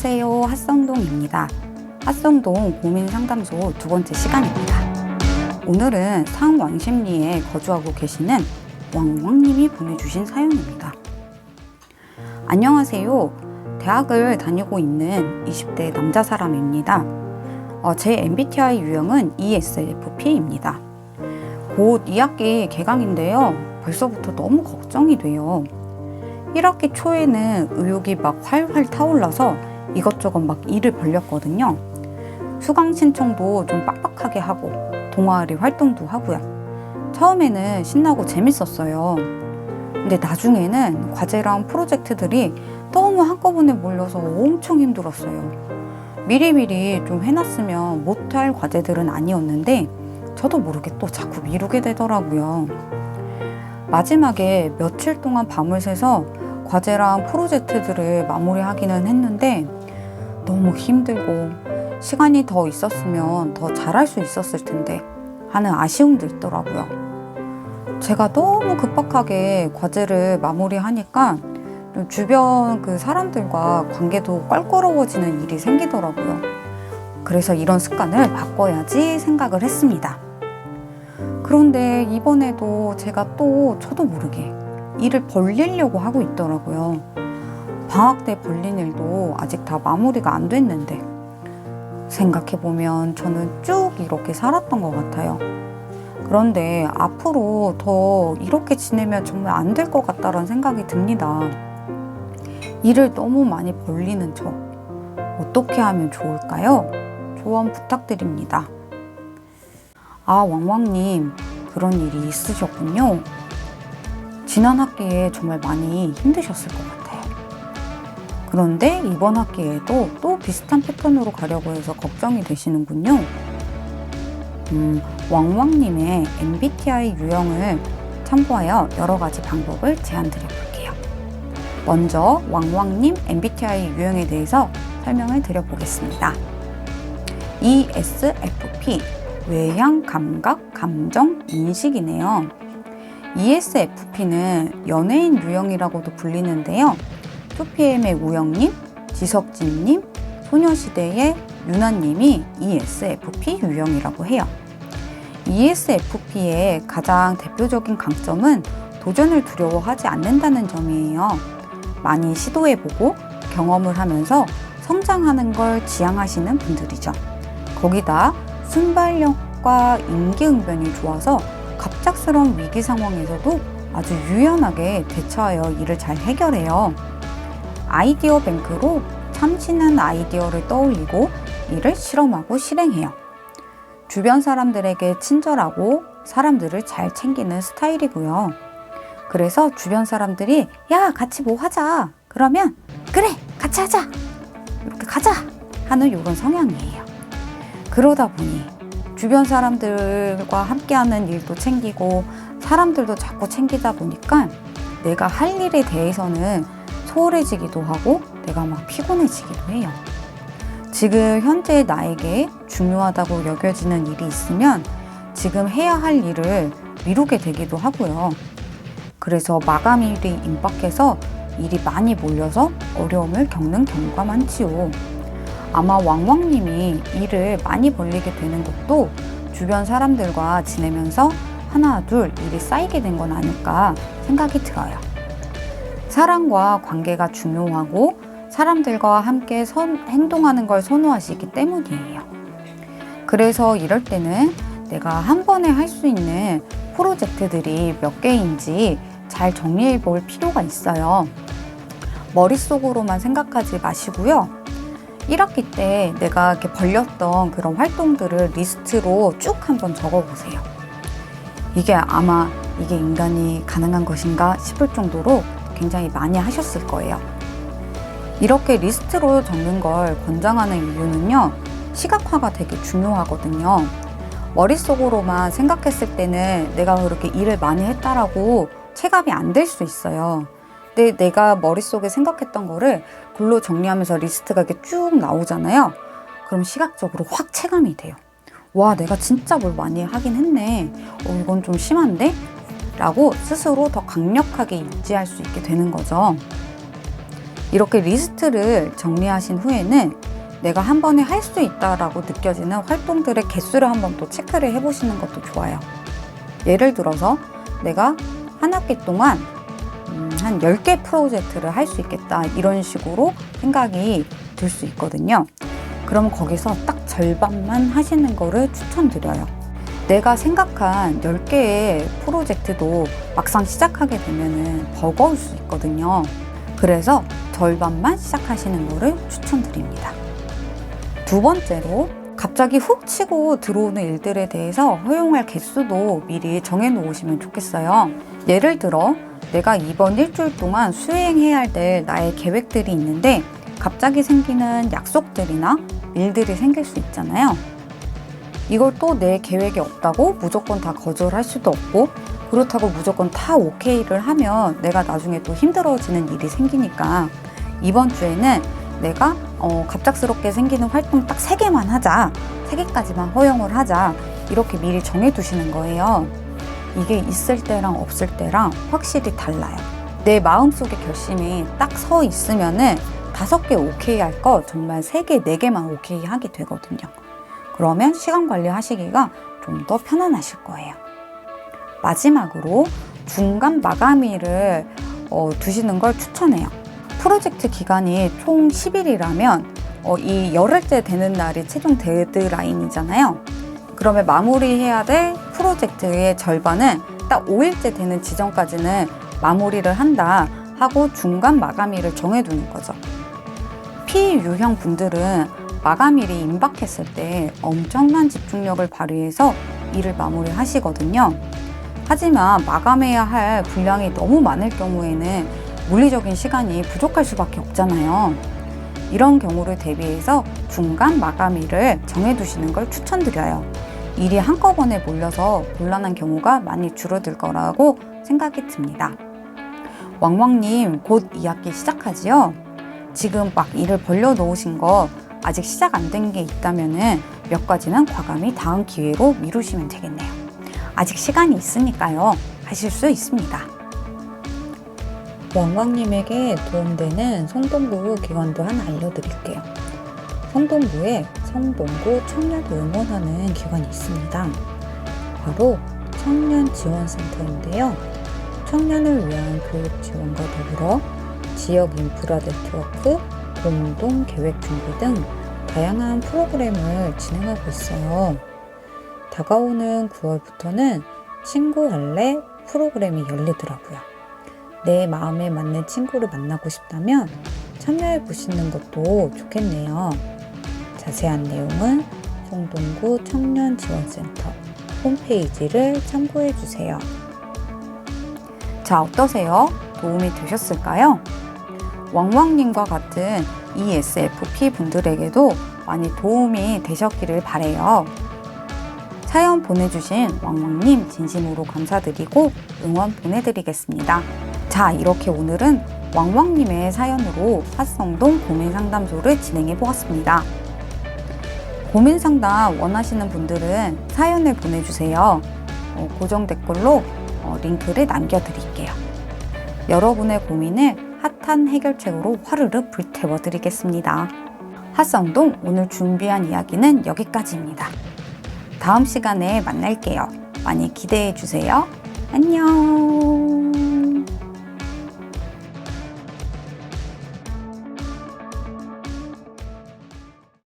안녕하세요. 핫성동입니다. 핫성동 고민상담소 두 번째 시간입니다. 오늘은 상왕십리에 거주하고 계시는 왕왕님이 보내주신 사연입니다. 안녕하세요. 대학을 다니고 있는 20대 남자 사람입니다. 어, 제 MBTI 유형은 ESFP입니다. 곧 2학기 개강인데요. 벌써부터 너무 걱정이 돼요. 1학기 초에는 의욕이 막 활활 타올라서 이것저것 막 일을 벌렸거든요. 수강 신청도 좀 빡빡하게 하고 동아리 활동도 하고요. 처음에는 신나고 재밌었어요. 근데 나중에는 과제랑 프로젝트들이 너무 한꺼번에 몰려서 엄청 힘들었어요. 미리미리 좀 해놨으면 못할 과제들은 아니었는데 저도 모르게 또 자꾸 미루게 되더라고요. 마지막에 며칠 동안 밤을 새서 과제랑 프로젝트들을 마무리하기는 했는데 너무 힘들고 시간이 더 있었으면 더 잘할 수 있었을 텐데 하는 아쉬움도 있더라고요. 제가 너무 급박하게 과제를 마무리하니까 좀 주변 그 사람들과 관계도 껄끄러워지는 일이 생기더라고요. 그래서 이런 습관을 바꿔야지 생각을 했습니다. 그런데 이번에도 제가 또 저도 모르게 일을 벌리려고 하고 있더라고요. 방학 때 벌린 일도 아직 다 마무리가 안 됐는데 생각해보면 저는 쭉 이렇게 살았던 것 같아요. 그런데 앞으로 더 이렇게 지내면 정말 안 될 것 같다라는 생각이 듭니다. 일을 너무 많이 벌리는 저 어떻게 하면 좋을까요? 조언 부탁드립니다. 아, 왕왕님, 그런 일이 있으셨군요. 지난 학기에 정말 많이 힘드셨을 것 같아요. 그런데 이번 학기에도 또 비슷한 패턴으로 가려고 해서 걱정이 되시는군요. 음, 왕왕님의 MBTI 유형을 참고하여 여러 가지 방법을 제안 드려 볼게요. 먼저 왕왕님 MBTI 유형에 대해서 설명을 드려보겠습니다. ESFP 외향 감각 감정 인식이네요. ESFP는 연예인 유형이라고도 불리는데요. 2PM의 우영님, 지석진님, 소녀시대의 유나님이 ESFP 유형이라고 해요. ESFP의 가장 대표적인 강점은 도전을 두려워하지 않는다는 점이에요. 많이 시도해보고 경험을 하면서 성장하는 걸 지향하시는 분들이죠. 거기다 순발력과 임기응변이 좋아서 갑작스러운 위기 상황에서도 아주 유연하게 대처하여 일을 잘 해결해요. 아이디어 뱅크로 참신한 아이디어를 떠올리고 이를 실험하고 실행해요. 주변 사람들에게 친절하고 사람들을 잘 챙기는 스타일이고요. 그래서 주변 사람들이 야 같이 뭐 하자 그러면 그래 같이 하자 이렇게 가자 하는 이런 성향이에요. 그러다 보니 주변 사람들과 함께하는 일도 챙기고 사람들도 자꾸 챙기다 보니까 내가 할 일에 대해서는 소홀해지기도 하고 내가 막 피곤해지기도 해요. 지금 현재 나에게 중요하다고 여겨지는 일이 있으면 지금 해야 할 일을 미루게 되기도 하고요. 그래서 마감일이 임박해서 일이 많이 몰려서 어려움을 겪는 경우가 많지요. 아마 왕왕님이 일을 많이 벌리게 되는 것도 주변 사람들과 지내면서 하나, 둘 일이 쌓이게 된 건 아닐까 생각이 들어요. 사랑과 관계가 중요하고 사람들과 함께 선, 행동하는 걸 선호하시기 때문이에요. 그래서 이럴 때는 내가 한 번에 할 수 있는 프로젝트들이 몇 개인지 잘 정리해 볼 필요가 있어요. 머릿속으로만 생각하지 마시고요. 1학기 때 내가 이렇게 벌렸던 그런 활동들을 리스트로 쭉 한번 적어 보세요. 이게 아마 이게 인간이 가능한 것인가 싶을 정도로 굉장히 많이 하셨을 거예요. 이렇게 리스트로 적는 걸 권장하는 이유는요, 시각화가 되게 중요하거든요. 머릿속으로만 생각했을 때는 내가 그렇게 일을 많이 했다라고 체감이 안 될 수 있어요. 근데 내가 머릿속에 생각했던 거를 글로 정리하면서 리스트가 이렇게 쭉 나오잖아요. 그럼 시각적으로 확 체감이 돼요. 와, 내가 진짜 뭘 많이 하긴 했네. 어, 이건 좀 심한데? 라고 스스로 더 강력하게 인지할 수 있게 되는 거죠. 이렇게 리스트를 정리하신 후에는 내가 한 번에 할 수 있다라고 느껴지는 활동들의 개수를 한번 또 체크를 해보시는 것도 좋아요. 예를 들어서 내가 한 학기 동안 음, 한 10개 프로젝트를 할 수 있겠다 이런 식으로 생각이 들 수 있거든요. 그럼 거기서 딱 절반만 하시는 거를 추천드려요. 내가 생각한 10개의 프로젝트도 막상 시작하게 되면 버거울 수 있거든요. 그래서 절반만 시작하시는 거를 추천드립니다. 두 번째로 갑자기 훅 치고 들어오는 일들에 대해서 허용할 개수도 미리 정해 놓으시면 좋겠어요. 예를 들어 내가 이번 일주일 동안 수행해야 될 나의 계획들이 있는데 갑자기 생기는 약속들이나 일들이 생길 수 있잖아요. 이걸 또 내 계획에 없다고 무조건 다 거절할 수도 없고 그렇다고 무조건 다 오케이를 하면 내가 나중에 또 힘들어지는 일이 생기니까 이번 주에는 내가 어, 갑작스럽게 생기는 활동 딱 세개만 하자. 세개까지만 허용을 하자. 이렇게 미리 정해두시는 거예요. 이게 있을 때랑 없을 때랑 확실히 달라요. 내 마음속의 결심이 딱 서 있으면은 다섯 개 오케이 할 거 정말 세 개, 네 개만 오케이 하게 되거든요. 그러면 시간 관리 하시기가 좀 더 편안하실 거예요. 마지막으로 중간 마감일을 어, 두시는 걸 추천해요. 프로젝트 기간이 총 10일이라면 어, 이 열흘째 되는 날이 최종 데드라인이잖아요. 그러면 마무리해야 될 프로젝트의 절반은 딱 5일째 되는 지점까지는 마무리를 한다 하고 중간 마감일을 정해두는 거죠. 피유형 분들은 마감일이 임박했을 때 엄청난 집중력을 발휘해서 일을 마무리하시거든요. 하지만 마감해야 할 분량이 너무 많을 경우에는 물리적인 시간이 부족할 수밖에 없잖아요. 이런 경우를 대비해서 중간 마감일을 정해두시는 걸 추천드려요. 일이 한꺼번에 몰려서 곤란한 경우가 많이 줄어들 거라고 생각이 듭니다. 왕왕님, 곧 2학기 시작하지요? 지금 막 일을 벌려 놓으신 거 아직 시작 안 된 게 있다면은 몇 가지는 과감히 다음 기회로 미루시면 되겠네요. 아직 시간이 있으니까요. 하실 수 있습니다. 왕왕님에게 도움되는 성동구 기관도 하나 알려드릴게요. 성동구에 성동구 청년 응원하는 기관이 있습니다. 바로 청년 지원센터인데요. 청년을 위한 교육 지원과 더불어 지역 인프라 네트워크, 공동 계획 준비 등 다양한 프로그램을 진행하고 있어요. 다가오는 9월부터는 친구 할래 프로그램이 열리더라고요. 내 마음에 맞는 친구를 만나고 싶다면 참여해 보시는 것도 좋겠네요. 자세한 내용은 송동구 청년지원센터 홈페이지를 참고해 주세요. 자, 어떠세요? 도움이 되셨을까요? 왕왕님과 같은 ESFP 분들에게도 많이 도움이 되셨기를 바래요. 사연 보내주신 왕왕님 진심으로 감사드리고 응원 보내드리겠습니다. 자, 이렇게 오늘은 왕왕님의 사연으로 화성동 고민상담소를 진행해 보았습니다. 고민 상담 원하시는 분들은 사연을 보내주세요. 어, 고정 댓글로 어, 링크를 남겨드릴게요. 여러분의 고민을 핫한 해결책으로 화르르 불태워 드리겠습니다. 핫성동 오늘 준비한 이야기는 여기까지입니다. 다음 시간에 만날게요. 많이 기대해 주세요. 안녕.